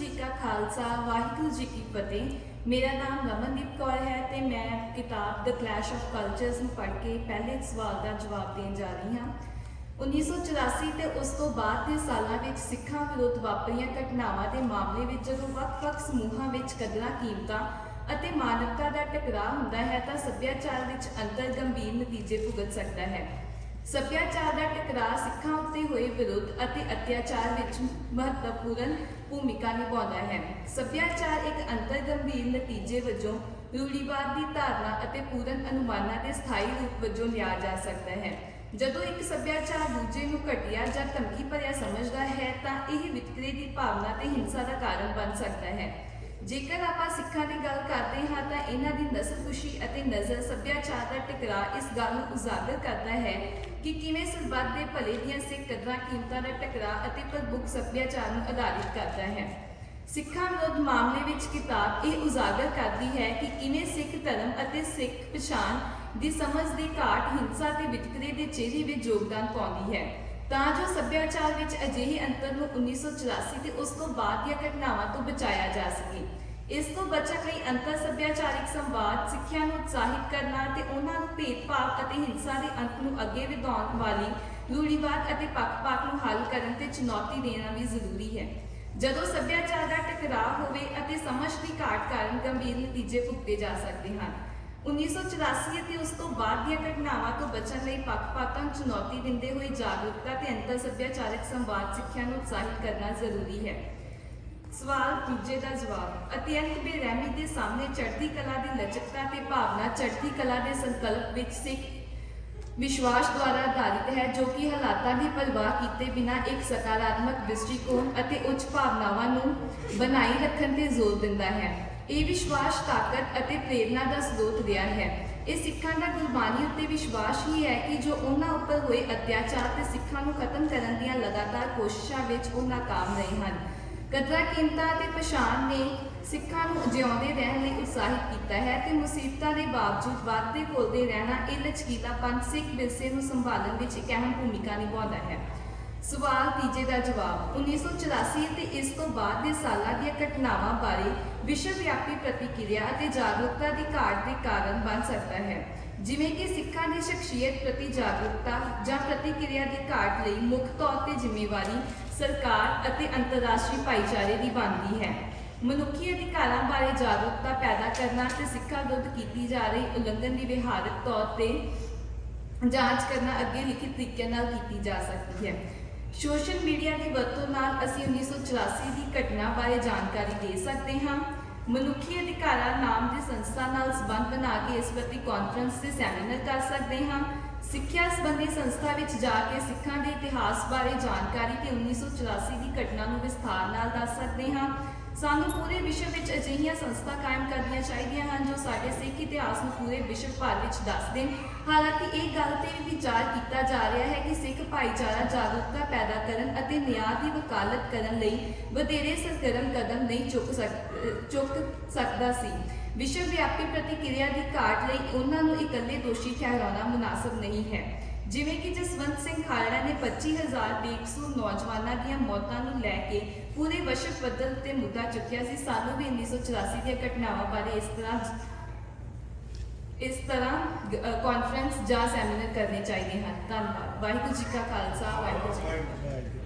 ਜੀ ਕਾ ਖਾਲਸਾ, ਵਾਹਿਗੁਰੂ ਜੀ ਕੀ ਫਤਿਹ। ਮੇਰਾ ਨਾਮ ਰਮਨਦੀਪ ਕੌਰ ਹੈ ਤੇ ਮੈਂ ਕਿਤਾਬ ਦ ਕਲੈਸ਼ ਆਫ ਕਲਚਰਸ ਨੂੰ ਪੜ੍ਹ ਕੇ ਪਹਿਲੇ ਸਵਾਲ ਦਾ ਜਵਾਬ ਦੇਣ ਜਾ ਰਹੀ ਹਾਂ। 1984 ਤੇ ਉਸ ਤੋਂ ਬਾਅਦ ਦੇ ਸਾਲਾਂ ਵਿੱਚ ਸਿੱਖਾਂ ਵਿਰੁੱਧ ਵਾਪਰੀਆਂ ਘਟਨਾਵਾਂ ਦੇ ਮਾਮਲੇ ਵਿੱਚ ਜਦੋਂ ਵੱਖ-ਵੱਖ ਸਮੂਹਾਂ ਵਿੱਚ ਕਦਰਾਂ ਕੀਮਤਾਂ ਅਤੇ ਮਾਨਵਤਾ ਦਾ ਟਕਰਾਅ ਹੁੰਦਾ ਹੈ ਤਾਂ ਸੱਭਿਆਚਾਰ ਵਿੱਚ ਅੰਤਰ ਗੰਭੀਰ ਨਤੀਜੇ ਭੁਗਤ ਸਕਦਾ ਹੈ। ਸੱਭਿਆਚਾਰ ਦਾ ਟਕਰਾਅ ਸਿੱਖਾਂ ਉੱਤੇ ਹੋਏ ਵਿਰੋਧ ਅਤੇ ਅਤਿਆਚਾਰ ਵਿੱਚ ਮਹੱਤਵਪੂਰਨ ਭੂਮਿਕਾ ਨਿਭਾਉਂਦਾ ਹੈ। ਸੱਭਿਆਚਾਰ ਇੱਕ ਅੰਤਰ ਨਤੀਜੇ ਵਜੋਂ ਰੂੜੀਵਾਦ ਦੀ ਧਾਰਨਾ ਅਤੇ ਪੂਰਨ ਅਨੁਮਾਨਾਂ ਦੇ ਸਥਾਈ ਰੂਪ ਵਜੋਂ ਲਿਆ ਜਾ ਸਕਦਾ ਹੈ। ਜਦੋਂ ਇੱਕ ਸੱਭਿਆਚਾਰ ਦੂਜੇ ਨੂੰ ਘਟੀਆ ਜਾਂ ਧਮਕੀ ਭਰਿਆ ਸਮਝਦਾ ਹੈ, ਤਾਂ ਇਹ ਵਿਤਕਰੇ ਦੀ ਭਾਵਨਾ ਤੇ ਹਿੰਸਾ ਦਾ ਕਾਰਨ ਬਣ ਸਕਦਾ ਹੈ। ਜੇਕਰ ਆਪਾਂ ਸਿੱਖਾਂ ਦੀ ਗੱਲ ਕਰਦੇ ਹਾਂ, ਤਾਂ ਇਹਨਾਂ ਦੀ ਨਸਲਕੁਸ਼ੀ ਅਤੇ ਨਜ਼ਰ ਸੱਭਿਆਚਾਰ ਦਾ ਟਕਰਾਅ ਇਸ ਗੱਲ ਨੂੰ ਉਜਾਗਰ ਕਰਦਾ ਹੈ ਕਿ ਕਿਵੇਂ ਸਰਬੱਤ ਦੇ ਭਲੇ ਦੀਆਂ ਸਿੱਖ ਕਦਰਾਂ, ਕੀਮਤਾਂ ਦਾ ਟਕਰਾਅ ਅਤੇ ਪ੍ਰਭੁੱਖ ਸੱਭਿਆਚਾਰ ਨੂੰ ਆਧਾਰਿਤ ਕਰਦਾ ਹੈ। ਸਿੱਖਾਂ ਵਿਰੁੱਧ ਮਾਮਲੇ ਵਿੱਚ ਕਿਤਾਬ ਇਹ ਉਜਾਗਰ ਕਰਦੀ ਹੈ ਕਿ ਕਿਵੇਂ ਸਿੱਖ ਧਰਮ ਅਤੇ ਸਿੱਖ ਪਛਾਣ ਦੀ ਸਮਝ ਦੀ ਘਾਟ, ਹਿੰਸਾ ਤੇ ਵਿਤਕਰੇ ਦੇ ਚਿਹਰੇ ਵਿੱਚ ਯੋਗਦਾਨ ਪਾਉਂਦੀ ਹੈ। ਤਾਂ ਜੋ ਸੱਭਿਆਚਾਰ ਵਿੱਚ ਅਜਿਹੇ ਅੰਤਰ ਨੂੰ 1984 ਤੇ ਉਸ ਤੋਂ ਬਾਅਦ ਦੀਆਂ ਘਟਨਾਵਾਂ ਤੋਂ ਬਚਾਇਆ ਜਾ ਸਕੇ। ਇਸ ਤੋਂ ਬਚਣ ਲਈ ਅੰਤਰ ਸੱਭਿਆਚਾਰਿਕ ਸੰਵਾਦ, ਸਿੱਖਿਆ ਨੂੰ ਉਤਸ਼ਾਹਿਤ ਕਰਨਾ ਤੇ ਉਹਨਾਂ ਨੂੰ ਭੇਦਭਾਵ ਅਤੇ ਹਿੰਸਾ ਦੇ ਅੰਤ ਨੂੰ ਅੱਗੇ ਵਧਾਉਣ ਵਾਲੀ ਰੂੜੀਵਾਦ ਅਤੇ ਪੱਖਪਾਤ ਨੂੰ ਹੱਲ ਕਰਨ ਤੇ ਚੁਣੌਤੀ ਦੇਣਾ ਵੀ ਜ਼ਰੂਰੀ ਹੈ। ਜਦੋਂ ਸੱਭਿਆਚਾਰ ਦਾ ਟਕਰਾਅ ਹੋਵੇ ਅਤੇ ਸਮਝ ਦੀ ਘਾਟ ਕਾਰਨ ਗੰਭੀਰ ਨਤੀਜੇ ਭੁਗਤੇ ਜਾ ਸਕਦੇ ਹਨ 1984 ਅਤੇ ਉਸ ਤੋਂ ਬਾਅਦ ਦੀਆਂ ਘਟਨਾਵਾਂ ਤੋਂ ਬਚਣ ਲਈ ਪੱਖਪਾਤਾਂ ਨੂੰ ਚੁਣੌਤੀ ਦਿੰਦੇ ਹੋਏ ਜਾਗਰੂਕਤਾ ਤੇ ਅੰਤਰ ਸੱਭਿਆਚਾਰਕ ਸੰਵਾਦ, ਸਿੱਖਿਆ ਨੂੰ ਉਤਸ਼ਾਹਿਤ ਕਰਨਾ ਜ਼ਰੂਰੀ ਹੈ। ਸਵਾਲ ਦੂਜੇ ਦਾ ਜਵਾਬ। ਅਤਿਅੰਤ ਬੇਰਹਿਮੀ ਦੇ ਸਾਹਮਣੇ ਚੜ੍ਹਦੀ ਕਲਾ ਦੀ ਲਚਕਤਾ ਤੇ ਭਾਵਨਾ ਚੜ੍ਹਦੀ ਕਲਾ ਦੇ ਸੰਕਲਪ ਵਿੱਚ ਸਿੱਖ ਵਿਸ਼ਵਾਸ ਦੁਆਰਾ ਆਧਾਰਿਤ ਹੈ, ਜੋ ਕਿ ਹਾਲਾਤਾਂ ਦੀ ਪਰਵਾਹ ਕੀਤੇ ਬਿਨਾਂ ਇੱਕ ਸਕਾਰਾਤਮਕ ਦ੍ਰਿਸ਼ਟੀਕੋਣ ਅਤੇ ਉੱਚ ਭਾਵਨਾਵਾਂ ਨੂੰ ਬਣਾਈ ਰੱਖਣ ਤੇ ਜ਼ੋਰ ਦਿੰਦਾ ਹੈ। ਇਹ ਵਿਸ਼ਵਾਸ ਤਾਕਤ ਅਤੇ ਪ੍ਰੇਰਣਾ ਦਾ ਸਰੋਤ ਰਿਹਾ ਹੈ। ਇਹ ਸਿੱਖਾਂ ਦਾ ਗੁਰਬਾਣੀ ਉੱਤੇ ਵਿਸ਼ਵਾਸ ਹੀ ਹੈ ਕਿ ਜੋ ਉਹਨਾਂ ਉੱਪਰ ਹੋਏ ਅਤਿਆਚਾਰ ਤੇ ਸਿੱਖਾਂ ਨੂੰ ਖਤਮ ਕਰਨ ਦੀਆਂ ਲਗਾਤਾਰ ਕੋਸ਼ਿਸ਼ਾਂ ਵਿੱਚ ਉਹ ਨਾਕਾਮ ਰਹੇ ਹਨ। ਕਦਰਾਂ ਕੀਮਤਾਂ ਅਤੇ ਪਛਾਣ ਨੇ ਸਿੱਖਾਂ ਨੂੰ ਜਿਉਂਦੇ ਰਹਿਣ ਲਈ ਉਤਸ਼ਾਹਿਤ ਕੀਤਾ ਹੈ ਤੇ ਮੁਸੀਬਤਾਂ ਦੇ ਬਾਵਜੂਦ ਵਾਧੇ ਫੁੱਲਦੇ ਰਹਿਣਾ ਇਹ ਲਚਕੀਲਾਪਨ ਸਿੱਖ ਵਿਰਸੇ ਨੂੰ ਸੰਭਾਲਣ ਵਿੱਚ ਇੱਕ ਅਹਿਮ ਭੂਮਿਕਾ ਨਿਭਾਉਂਦਾ ਹੈ। ਸਵਾਲ ਤੀਜੇ ਦਾ ਜਵਾਬ 1984 ਅਤੇ ਇਸ ਤੋਂ ਬਾਅਦ ਦੇ ਸਾਲਾਂ ਦੀਆਂ ਘਟਨਾਵਾਂ ਬਾਰੇ ਵਿਸ਼ਵ ਵਿਆਪੀ ਪ੍ਰਤੀਕਿਰਿਆ ਅਤੇ ਜਾਗਰੂਕਤਾ ਦੀ ਘਾਟ ਦੇ ਕਾਰਨ ਬਣ ਸਕਦਾ ਹੈ। ਜਿਵੇਂ ਕਿ ਸਿੱਖਾਂ ਦੀ ਸ਼ਖਸੀਅਤ ਪ੍ਰਤੀ ਜਾਗਰੂਕਤਾ ਜਾਂ ਪ੍ਰਤੀਕਿਰਿਆ ਦੀ ਘਾਟ ਲਈ ਮੁੱਖ ਤੌਰ ਤੇ ਜ਼ਿੰਮੇਵਾਰੀ ਸਰਕਾਰ ਅਤੇ ਅੰਤਰਰਾਸ਼ਟਰੀ ਭਾਈਚਾਰੇ ਦੀ ਬਣਦੀ ਹੈ। ਮਨੁੱਖੀ ਅਧਿਕਾਰਾਂ ਬਾਰੇ ਜਾਗਰੂਕਤਾ ਪੈਦਾ ਕਰਨਾ ਤੇ ਸਿੱਖਾਂ ਵਿਰੁੱਧ ਕੀਤੀ ਜਾ ਰਹੀ ਉਲੰਘਣ ਦੀ ਵਿਹਾਰਕ ਤੌਰ ਤੇ ਜਾਂਚ ਕਰਨਾ ਅੱਗੇ ਲਿਖਿਤ ਤਰੀਕੇ ਨਾਲ ਕੀਤੀ ਜਾ ਸਕਦੀ ਹੈ। ਸੋਸ਼ਲ ਮੀਡੀਆ ਦੀ ਵਰਤੋਂ ਨਾਲ ਅਸੀਂ 1984 ਦੀ ਘਟਨਾ ਬਾਰੇ ਜਾਣਕਾਰੀ ਦੇ ਸਕਦੇ ਹਾਂ। ਮਨੁੱਖੀ ਅਧਿਕਾਰਾਂ ਨਾਮ ਦੀ ਸੰਸਥਾ ਨਾਲ ਸਬੰਧ ਬਣਾ ਕੇ ਇਸ ਪ੍ਰਤੀ ਕਾਨਫਰੰਸ ਤੇ ਸੈਮੀਨਾਰ ਕਰ ਸਕਦੇ ਹਾਂ। ਸਿੱਖਿਆ ਸੰਬੰਧੀ ਸੰਸਥਾ ਵਿੱਚ ਜਾ ਕੇ ਸਿੱਖਾਂ ਦੇ ਇਤਿਹਾਸ ਬਾਰੇ ਜਾਣਕਾਰੀ ਤੇ 1984 ਦੀ ਘਟਨਾ ਨੂੰ ਵਿਸਥਾਰ ਨਾਲ ਦੱਸ ਸਕਦੇ ਹਾਂ। ਸਾਨੂੰ ਪੂਰੇ ਵਿਸ਼ਵ ਵਿੱਚ ਅਜਿਹੀਆਂ ਸੰਸਥਾ ਕਾਇਮ ਕਰਨੀਆਂ ਚਾਹੀਦੀਆਂ ਹਨ ਜੋ ਸਾਡੇ ਸਿੱਖ ਇਤਿਹਾਸ ਨੂੰ ਪੂਰੇ ਵਿਸ਼ਵ ਭਰ ਵਿੱਚ ਦੱਸ ਦੇਣ ਹਾਲਾਂਕਿ ਇਹ ਗੱਲ ਤੇ ਵੀ ਵਿਚਾਰ ਕੀਤਾ ਜਾ ਰਿਹਾ ਹੈ ਕਿ ਸਿੱਖ ਭਾਈਚਾਰਾ ਜਾਗਰੂਕਤਾ ਪੈਦਾ ਕਰਨ ਅਤੇ ਨਿਆਂ ਦੀ ਵਕਾਲਤ ਕਰਨ ਲਈ ਵਧੇਰੇ ਸਰਗਰਮ ਕਦਮ ਨਹੀਂ ਚੁੱਕ ਸਕ, ਚੁੱਕ ਸਕਦਾ ਸੀ। ਵਿਸ਼ਵ ਵਿਆਪੀ ਪ੍ਰਤੀਕਿਰਿਆ ਦੀ ਘਾਟ ਲਈ ਉਹਨਾਂ ਨੂੰ ਇਕੱਲੇ ਦੋਸ਼ੀ ਠਹਿਰਾਉਣਾ ਮੁਨਾਸਬ ਨਹੀਂ ਹੈ। ਜਿਵੇਂ ਕਿ ਜਸਵੰਤ ਸਿੰਘ ਖਾਲੜਾ ਨੇ 25000 ਬੇਕਸੂਰ ਨੌਜਵਾਨਾਂ ਦੀਆਂ ਮੌਤਾਂ ਨੂੰ ਲੈ ਕੇ ਪੂਰੇ ਵਿਸ਼ਵ ਪੱਧਰ ਤੇ ਮੁੱਦਾ ਚੁੱਕਿਆ ਸੀ। ਸਾਨੂੰ ਵੀ 1984 ਦੀਆਂ ਘਟਨਾਵਾਂ ਬਾਰੇ ਇਸ ਤਰ੍ਹਾਂ ਇਸ ਤਰ੍ਹਾਂ ਕਾਨਫਰੰਸ ਜਾਂ ਸੈਮੀਨਾਰ ਕਰਨੇ ਚਾਹੀਦੇ ਹਨ। ਧੰਨਵਾਦ। ਵਾਹਿਗੁਰੂ ਜੀ ਕਾ ਖਾਲਸਾ, ਵਾਹਿਗੁਰੂ ਜੀ ਕੀ ਫਤਿਹ।